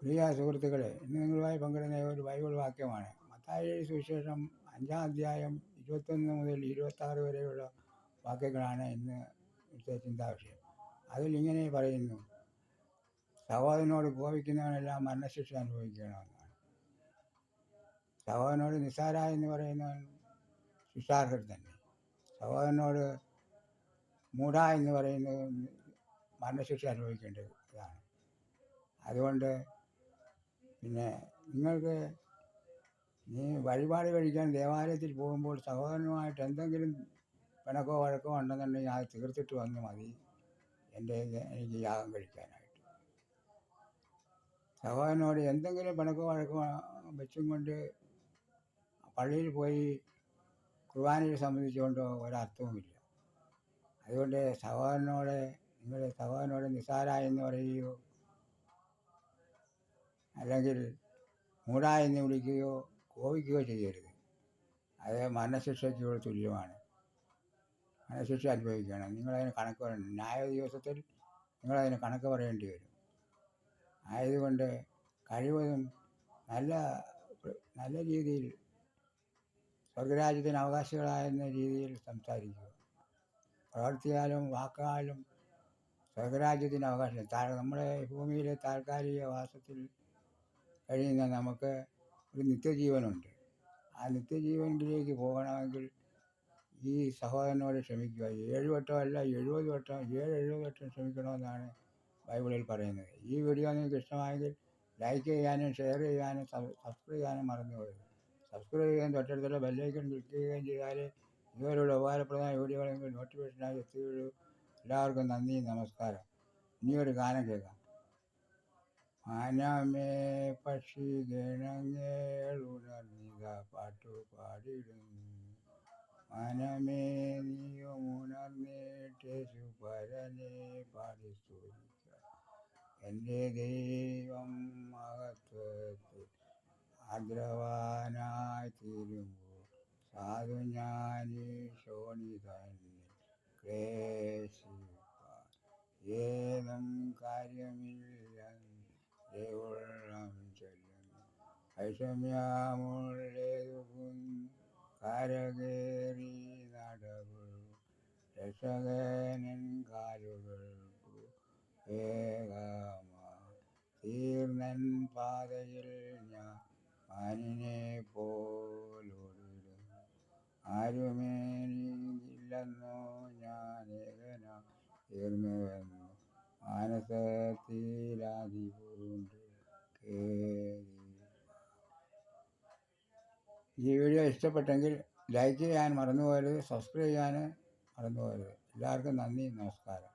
പ്രിയ സുഹൃത്തുക്കളെ ഇന്ന് നിങ്ങളുമായി പങ്കിടുന്ന ഒരു ബൈബിൾ വാക്യമാണ്. മത്തായി സുവിശേഷം അഞ്ചാം അധ്യായം ഇരുപത്തൊന്ന് മുതൽ ഇരുപത്താറ് വരെയുള്ള വാക്യങ്ങളാണ് ഇന്ന് ചിന്താ ചിന്താവിഷയം. അതിൽ ഇങ്ങനെ പറയുന്നു സഹോദരനോട് കോപിക്കുന്നവനെല്ലാം മരണശിക്ഷ അനുഭവിക്കണമെന്നാണ്. സഹോദരനോട് നിസ്സാര എന്ന് പറയുന്നവൻ ശിക്ഷാർഹർ തന്നെ. സഹോദരനോട് മൂഢ എന്ന് പറയുന്നത് മരണശിക്ഷ അനുഭവിക്കേണ്ടത് ഇതാണ്. അതുകൊണ്ട് പിന്നെ നിങ്ങൾക്ക് നീ വഴിപാട് കഴിക്കാൻ ദേവാലയത്തിൽ പോകുമ്പോൾ സഹോദരനുമായിട്ട് എന്തെങ്കിലും പിണക്കോ വഴക്കോ ഉണ്ടെന്നുണ്ടെങ്കിൽ അത് തീർത്തിട്ട് വന്ന് മതി. എന്റെ എനിക്ക് യാഗം കഴിക്കാനായിട്ട്. സഹോദരനോട് എന്തെങ്കിലും പിണക്കോ വഴക്കോ വെച്ചും കൊണ്ട് പള്ളിയിൽ പോയി കുർബാനയെ സംബന്ധിച്ചുകൊണ്ടോ ഒരർത്ഥവുമില്ല. അതുകൊണ്ട് സഹോദരനോട് നിങ്ങൾ സഹോദരനോട് നിസാര എന്ന് പറയുകയോ അല്ലെങ്കിൽ മൂട എന്ന് വിളിക്കുകയോ കോപിക്കുകയോ ചെയ്യരുത്. അത് മരണശിക്ഷയ്ക്ക് തുല്യമാണ്. മരണശിക്ഷ അനുഭവിക്കണം. നിങ്ങളതിന് കണക്ക് പറയണം ന്യായ ദിവസത്തിൽ നിങ്ങളതിന് കണക്ക് പറയേണ്ടി വരും. ആയതുകൊണ്ട് കഴിവതും നല്ല നല്ല രീതിയിൽ സ്വർഗരാജ്യത്തിന് അവകാശികളായെന്ന രീതിയിൽ സംസാരിക്കുക. പ്രവർത്തിയാലും വാക്കാലും സ്വർഗരാജ്യത്തിന് അവകാശം താ നമ്മുടെ ഭൂമിയിലെ താൽക്കാലിക വാസത്തിൽ കഴിയുന്ന നമുക്ക് ഒരു നിത്യജീവനുണ്ട്. ആ നിത്യജീവനിലേക്ക് പോകണമെങ്കിൽ ഈ സഹോദരനോട് ക്ഷമിക്കുക. ഏഴ് അല്ല എഴുപത് വട്ടം ഏഴ് എഴുപത് വട്ടം ക്ഷമിക്കണമെന്നാണ് ബൈബിളിൽ പറയുന്നത്. ഈ വീഡിയോ നിങ്ങൾക്ക് ഇഷ്ടമായെങ്കിൽ ലൈക്ക് ചെയ്യാനും ഷെയർ ചെയ്യാനും സബ്സ്ക്രൈബ് ചെയ്യാനും മറന്നു പോകരുത്. സബ്സ്ക്രൈബ് ചെയ്യാൻ തൊട്ടടുത്തുള്ള ബെല്ലൈക്കൺ ക്ലിക്ക് ചെയ്യുകയും ചെയ്താൽ ഇതുവരെയുള്ള ഉപകാരപ്രദമായ വീഡിയോകളെങ്കിൽ നോട്ടിഫിക്കേഷനായി എത്തുകയുള്ളൂ എല്ലാവർക്കും നന്ദി നമസ്കാരം. ഇനിയൊരു ഗാനം കേൾക്കാം. മനമേ പക്ഷി ഗണങ്ങളുണർന്നിത പാട്ടു പാടിടുന്നു മനമേ നീയും ഉണർന്നേറ്റേശു പരനെ പാടി സ്തുതിക്ക. എന്റെ ദൈവം മഹത്വത്തിൽ ആഗ്രവാനായി തീരുമ്പോൾ സാധു ഞാനീ ശോണി തന്നെ ഏതും കാര്യമില്ലെന്ന് ഉള്ളം ചൊല്ലുന്നു. വൈഷമ്യമുള്ളതുകുന്നു കരകേറി നടകു രക്ഷകനൻ കാലുകൾക്കു വേഗമാ. തീർന്നൻ പാതയിൽ ഞാൻ മാനിനെ പോലൊടിടുന്നു ആരുമേനില്ലെന്നോ ഞാൻ ഏകന തീർന്നുവെന്നു കേറി. ഈ വീഡിയോ ഇഷ്ടപ്പെട്ടെങ്കിൽ ലൈക്ക് ചെയ്യാൻ മറന്നുപോയത് സബ്സ്ക്രൈബ് ചെയ്യാൻ മറന്നുപോയത് എല്ലാവർക്കും നന്ദി നമസ്കാരം.